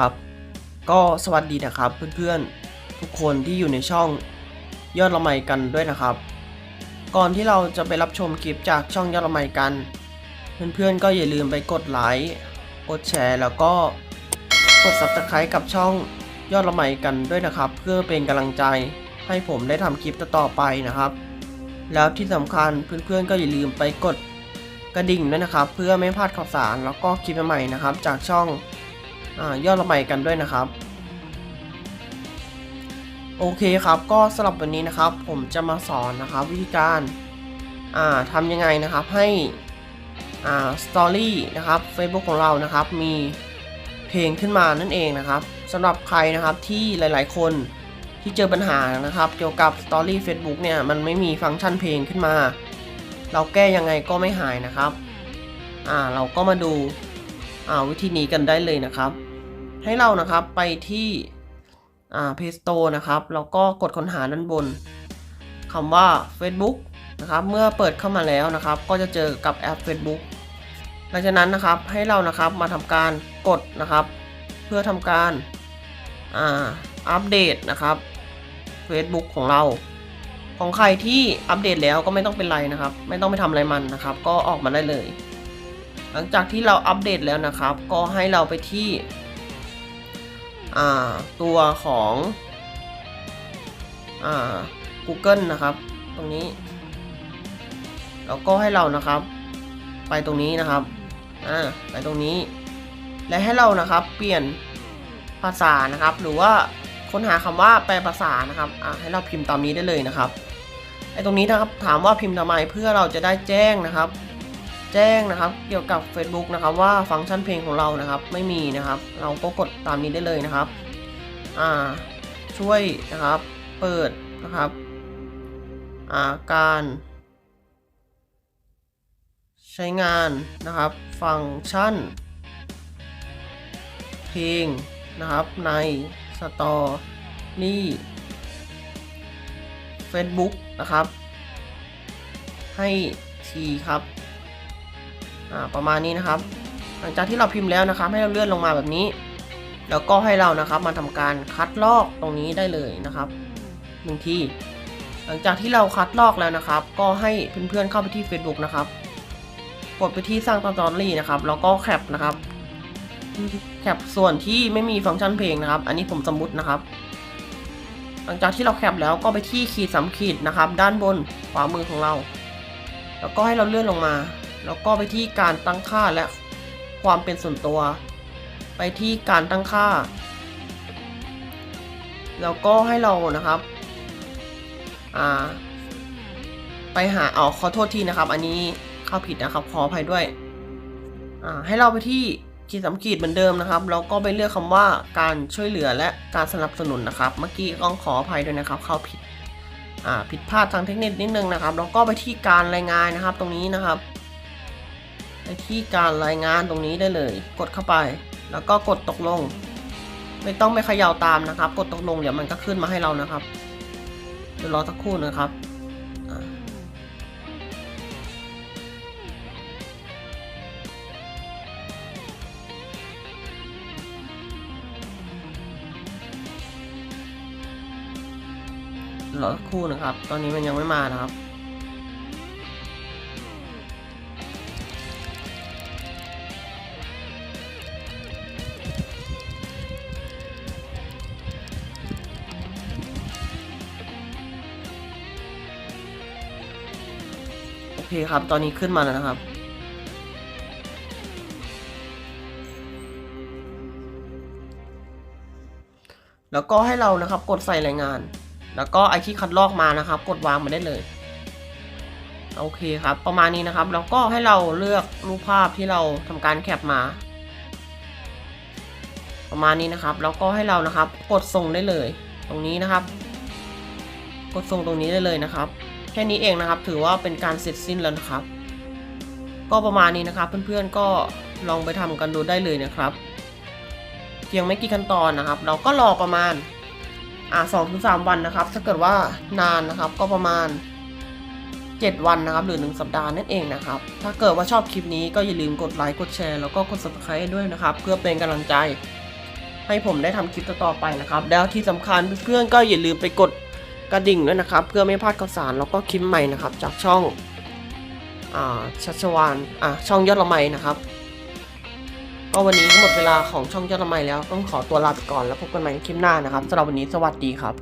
ครับ ก็สวัสดีนะครับเพื่อนๆ ทุกคนที่อยู่ในช่องยอดละไมกันด้วยนะครับ ก่อนที่เราจะไปรับชมคลิปจากช่องยอดละไมกัน เพื่อนๆก็อย่าลืมไปกดไลค์กดแชร์แล้วก็กด subscribe กับช่องยอดละไมกันด้วยนะครับ เพื่อเป็นกำลังใจให้ผมได้ทำคลิปต่อไปนะครับ แล้วที่สำคัญเพื่อนๆก็อย่าลืมไปกดกระดิ่งด้วยนะครับ เพื่อไม่พลาดข่าวสารแล้วก็คลิปใหม่ๆนะครับ จากช่อง ยอดละไมกันด้วยนะครับ โอเคครับก็สำหรับวันนี้นะครับ ผมจะมาสอนนะครับวิธีการอ่าทำยังไงนะครับให้สตอรี่นะครับ Facebook ของเรานะครับ มีเพลงขึ้นมานั่นเองนะครับสำหรับใครนะครับที่หลายๆ คนที่เจอปัญหานะครับ เกี่ยวกับสตอรี่ Facebook เนี่ยมันไม่มีฟังก์ชันเพลงขึ้นมา เราแก้ยังไงก็ไม่หายนะครับ อ่าเราก็มาดูอ่าวิธีนี้กันได้เลยนะครับ ให้เรานะครับไปที่อ่า Play Store นะครับแล้วก็กดค้นหาด้านบนคำว่า Facebook นะครับเมื่อเปิดเข้ามาแล้วนะครับ ก็จะเจอกับแอป Facebook หลังจากนั้นนะครับให้เรานะครับมาทำการกดนะครับ เพื่อทำการอ่าอัปเดตนะครับ Facebook ของเรา ของใครที่อัปเดตแล้วก็ไม่ต้องเป็นไรนะครับ ไม่ต้องไปทำอะไรมันนะครับ ก็ออกมาได้เลย หลังจากที่เราอัปเดตแล้วนะครับ ก็ให้เราไปที่ ตัวของอ Google นะครับ ตรงนี้ แล้วก็ให้เรานะครับ ไปตรงนี้นะครับไปตรงนี้ และให้เรานะครับเปลี่ยนภาษานะครับ หรือว่าค้นหาคำว่าแปลภาษานะครับให้เราพิมพ์ตามนี้ได้เลยนะครับไอ้ตรงนี้นะครับถามว่าพิมพ์ทำไมเพื่อเราจะได้แจ้งนะครับ แจ้งนะครับ เกี่ยวกับ Facebook นะครับ ว่าฟังก์ชันเพลงของเรานะครับ ไม่มีนะครับ เราก็กดตามนี้ได้เลยนะครับอ่าช่วยนะครับ เปิดนะครับอ่าการใช้งานนะครับ ฟังก์ชัน เพลงนะครับในสตอรี่ Facebook นะครับ ให้ทีครับ ประมาณนี้นะครับ หลังจากที่เราพิมพ์แล้วนะครับ ให้เราเลื่อนลงมาแบบนี้ แล้วก็ให้เรานะครับมาทำการคัดลอกตรงนี้ได้เลยนะครับหนึ่งที่หลังจากที่เราคัดลอกแล้วนะครับ ก็ให้เพื่อนๆเข้าไปที่ Facebook นะครับ กดไปที่สร้างสตอรี่นะครับ แล้วก็แคปนะครับแคปส่วนที่ไม่มีฟังก์ชันเพลงนะครับ อันนี้ผมสมมุตินะครับ หลังจากที่เราแคปแล้วก็ไปที่ขีดสามขีดนะครับ ด้านบนขวามือของเรา แล้วก็ให้เราเลื่อนลงมา แล้วก็ไปที่การตั้งค่าและความเป็นส่วนตัว ไปที่การตั้งค่า แล้วก็ให้เรานะครับ อ่า ไปหาอ๋อขอโทษทีนะครับ อันนี้เข้าผิดนะครับ ขออภัยด้วย อ่า ให้เราไปที่ขีดสามขีดเหมือนเดิมนะครับแล้วก็ไปเลือกคำว่าการช่วยเหลือและการสนับสนุนนะครับ เมื่อกี้ต้องขออภัยด้วยนะครับ เข้าผิด อ่า ผิดพลาดทางเทคนิคนิดนึงนะครับแล้วก็ไปที่การรายงานนะครับ ตรงนี้นะครับ ที่การรายงานตรงนี้ได้เลย กดเข้าไป แล้วก็กดตกลง ไม่ต้องไปเขย่าตามนะครับ กดตกลงเดี๋ยวมันก็ขึ้นมาให้เรานะครับเดี๋ยวรอสักครู่นะครับรอสักครู่นะครับ ตอนนี้มันยังไม่มานะครับ เคครับ ตอนนี้ขึ้นมาแล้วนะครับ แล้วก็ให้เรานะครับกดใส่รายงาน แล้วก็ไอที่คัดลอกมานะครับ กดวางมาได้เลยโอเคครับ ประมาณนี้นะครับ แล้วก็ให้เราเลือกรูปภาพที่เราทำการแคปมา ประมาณนี้นะครับ แล้วก็ให้เรานะครับ กดส่งได้เลย ตรงนี้นะครับ กดส่งตรงนี้ได้เลยนะครับ แค่นี้เองนะครับ ถือว่าเป็นการเสร็จสิ้นแล้วนะครับ ก็ประมาณนี้นะครับ เพื่อนๆก็ลองไปทำกันดูได้เลยนะครับเพียงไม่กี่ขั้นตอนนะครับ เราก็รอประมาณอ่าสองถึงสามวันนะครับ ถ้าเกิดว่านานนะครับก็ประมาณ 7 วันนะครับ หรือ 1 สัปดาห์นั่นเองนะครับ ถ้าเกิดว่าชอบคลิปนี้ก็อย่าลืมกดไลค์กดแชร์แล้วก็กด subscribe ด้วยนะครับ เพื่อเป็นกำลังใจใให้ผมได้ทำคลิปต่อๆไปนะครับ แล้วที่สำคัญเพื่อนๆก็อย่าลืมไปกด กระดิ่งด้วยนะครับ เพื่อไม่พลาดข่าวสารแล้วก็คลิปใหม่นะครับ จากช่องอ่าชัชวานอ่าช่องยอดละไมนะครับ ก็วันนี้หมดเวลาของช่องยอดละไมแล้วต้องขอตัวลาไปก่อนแล้วพบกันใหม่คลิปหน้านะครับสำหรับวันนี้สวัสดีครับ